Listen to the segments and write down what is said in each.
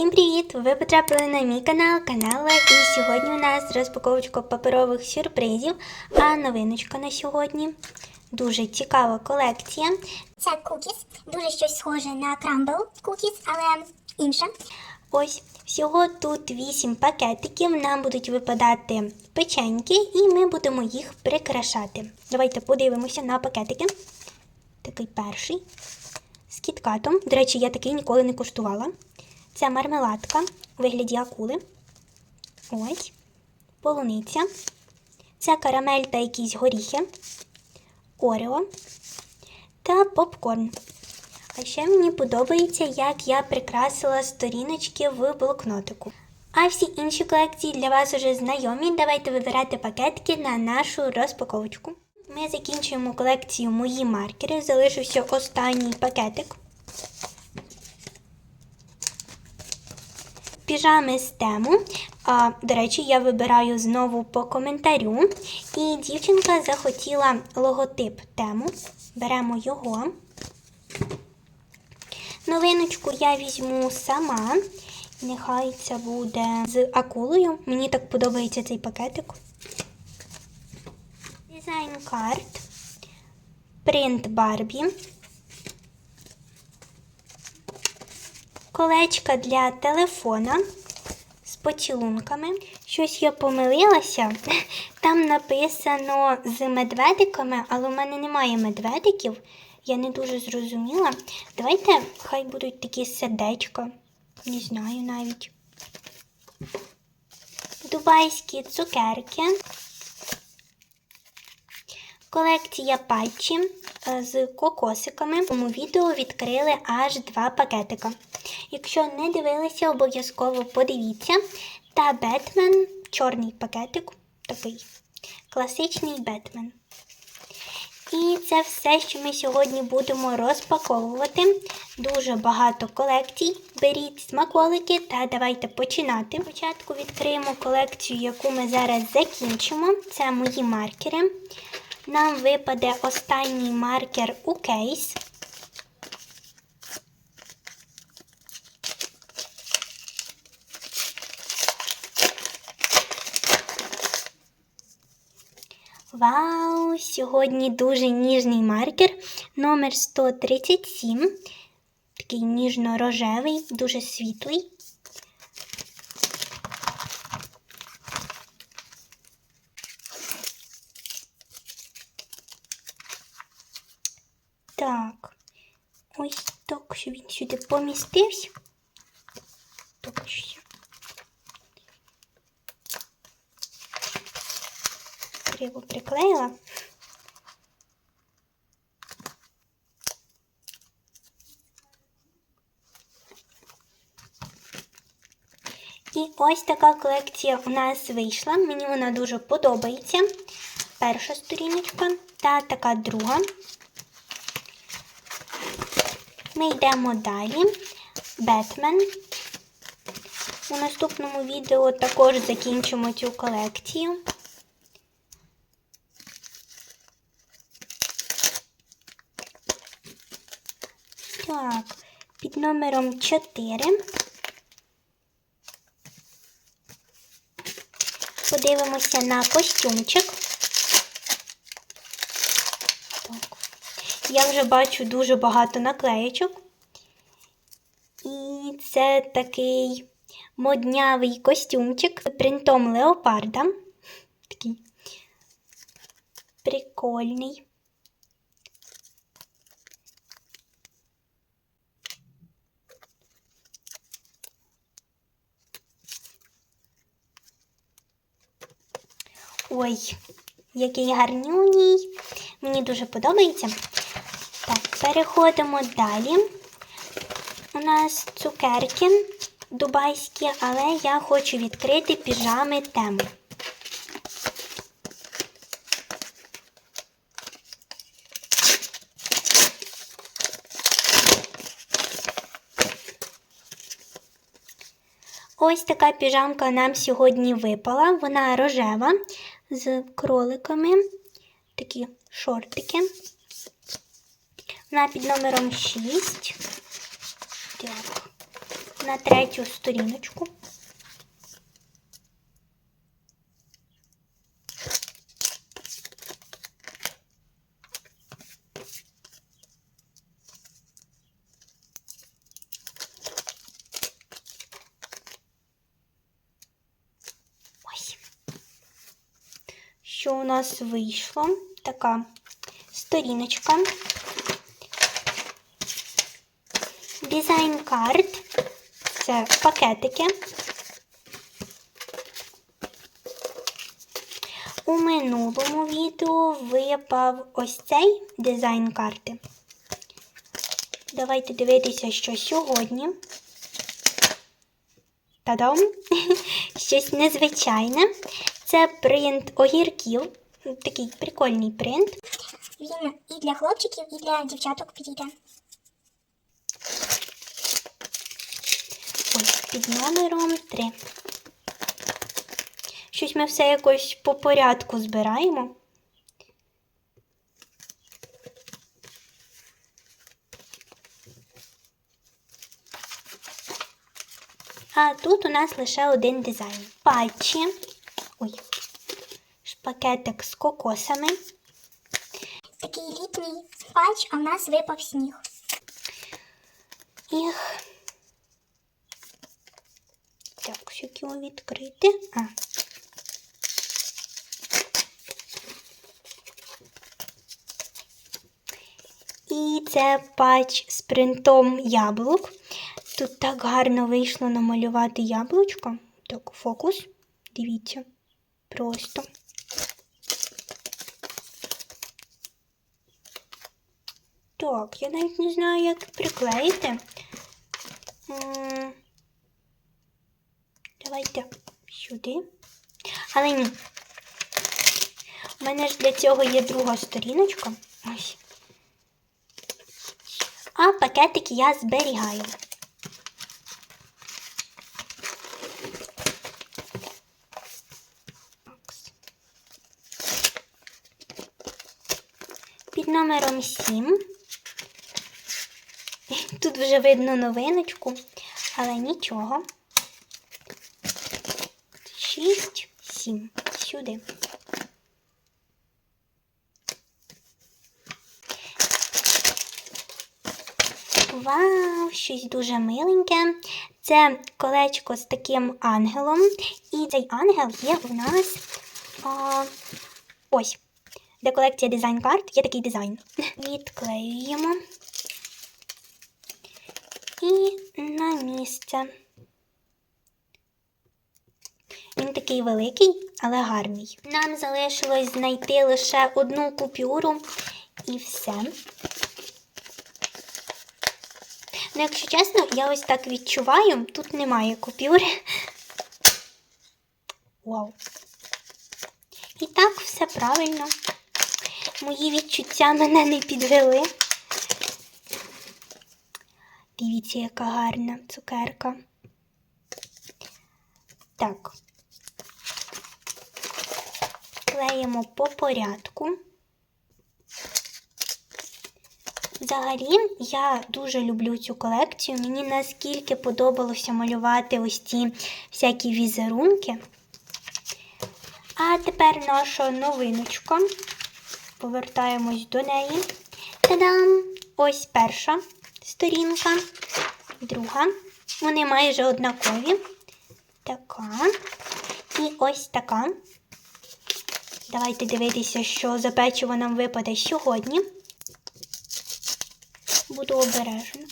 Всім привіт! Ви потрапили на мій канал, канал і сьогодні у нас розпаковочка паперових сюрпризів. А новиночка на сьогодні дуже цікава колекція. Це кукіс, дуже щось схоже на крамбл кукіс, але інше. Ось всього тут 8 пакетиків. Нам будуть випадати печеньки, і ми будемо їх прикрашати. Давайте подивимося на пакетики. Такий перший з кіткатом. До речі, я такий ніколи не куштувала. Це мармеладка у вигляді акули. Ось. Полуниця. Це карамель та якісь горіхи. Орео та попкорн. А ще мені подобається, як я прикрасила сторіночки в блокнотику. А всі інші колекції для вас уже знайомі. Давайте вибирати пакетики на нашу розпаковочку. Ми закінчуємо колекцію мої маркери. Залишився останній пакетик. Піжами з тему. А, до речі, я вибираю знову по коментарю. І дівчинка захотіла логотип тему. Беремо його. Новиночку я візьму сама. Нехай це буде з акулою. Мені так подобається цей пакетик. Дизайн карт. Принт Барбі. Колечка для телефона з поцілунками. Щось я помилилася. Там написано з медведиками, але в мене немає медведиків. Я не дуже зрозуміла. Давайте хай будуть такі сердечка. Не знаю навіть. Дубайські цукерки. Колекція патчі е, з кокосиками. В цьому відео відкрили аж два пакетика. Якщо не дивилися, обов'язково подивіться. Та Бетмен, чорний пакетик, такий класичний Бетмен. І це все, що ми сьогодні будемо розпаковувати. Дуже багато колекцій. Беріть смаколики та давайте починати. Спочатку відкриємо колекцію, яку ми зараз закінчимо. Це мої маркери. Нам випаде останній маркер у кейс. Вау! Сьогодні дуже ніжний маркер номер 137. Такий ніжно-рожевий, дуже світлий. Так, ось так, що він сюди помістився. Точно. Криво приклеїла. І ось така колекція у нас вийшла. Мені вона дуже подобається. Перша сторіночка та така друга. Ми йдемо далі. Бетмен. У наступному відео також закінчимо цю колекцію. Так, під номером 4. Подивимося на костюмчик. Так. Я вже бачу дуже багато наклеєчок. І це такий моднявий костюмчик з принтом леопарда. Такий прикольний. Ой, який гарнюній. Мені дуже подобається. Переходимо далі. У нас цукерки дубайські, але я хочу відкрити піжами тему. Ось така піжамка нам сьогодні випала. Вона рожева з кроликами. Такі шортики. Вона під номером 6. Так. на третю сторіночку. Ось. Що у нас вийшло? Така сторіночка. Дизайн карт. Це пакетики. У минулому відео випав ось цей дизайн карти. Давайте дивитися, що сьогодні. Та-дам! Щось незвичайне. Це принт огірків. Такий прикольний принт. Він і для хлопчиків, і для дівчаток підійде. Під номером 3. Щось ми все якось по порядку збираємо. А тут у нас лише один дизайн. Патчі. Ой. Шпакетик з кокосами. Такий літній патч, а в нас випав сніг. Їх. Так, як його відкрити. А. І це патч з принтом яблук. Тут так гарно вийшло намалювати яблучко. Так, фокус. Дивіться. Просто. Так, я навіть не знаю, як приклеїти. Давайте сюди. Але ні. У мене ж для цього є друга сторіночка. Ось. А пакетики я зберігаю. Під номером 7. Тут вже видно новиночку, але нічого. 6, 7. Сюди. Вау, щось дуже миленьке. Це колечко з таким ангелом. І цей ангел є у нас а, ось. Де колекція дизайн карт, є такий дизайн. Відклеюємо. І на місце. Він такий великий, але гарний. Нам залишилось знайти лише одну купюру і все. Ну, якщо чесно, я ось так відчуваю, тут немає купюри. Вау. І так, все правильно. Мої відчуття мене не підвели. Дивіться, яка гарна цукерка. Так. Клеїмо по порядку. Взагалі, я дуже люблю цю колекцію. Мені наскільки подобалося малювати ось ці всякі візерунки. А тепер наша новиночка. Повертаємось до неї. Та-дам! Ось перша сторінка, друга. Вони майже однакові. Така. І ось така. Давайте дивитися, що за печиво нам випаде сьогодні. Буду обережна.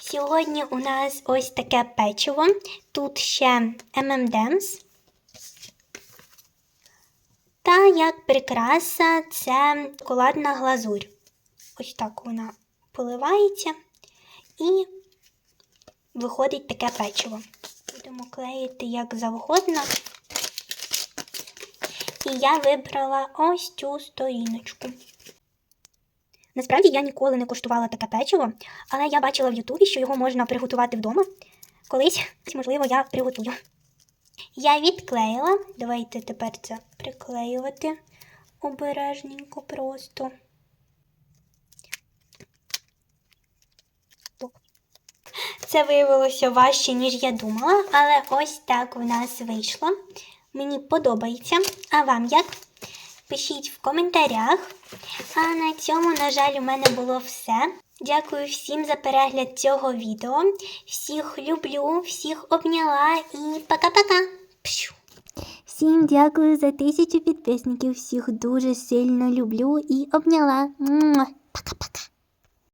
Сьогодні у нас ось таке печиво. Тут ще M&M's. Та як прикраса це шоколадна глазурь. Ось так вона поливається і виходить таке печиво. Будемо клеїти як завгодно. І я вибрала ось цю сторіночку. Насправді я ніколи не куштувала таке печиво, але я бачила в Ютубі, що його можна приготувати вдома. Колись, можливо, я приготую. Я відклеїла. Давайте тепер це приклеювати обережненько просто. Це виявилося важче, ніж я думала, але ось так в нас вийшло. Мені подобається. А вам як? Пишіть в коментарях. А на цьому, на жаль, у мене було все. Дякую всім за перегляд цього відео. Всіх люблю, всіх обняла і пока-пока. Всім дякую за тисячу підписників. Всіх дуже сильно люблю і обняла. Пока-пока.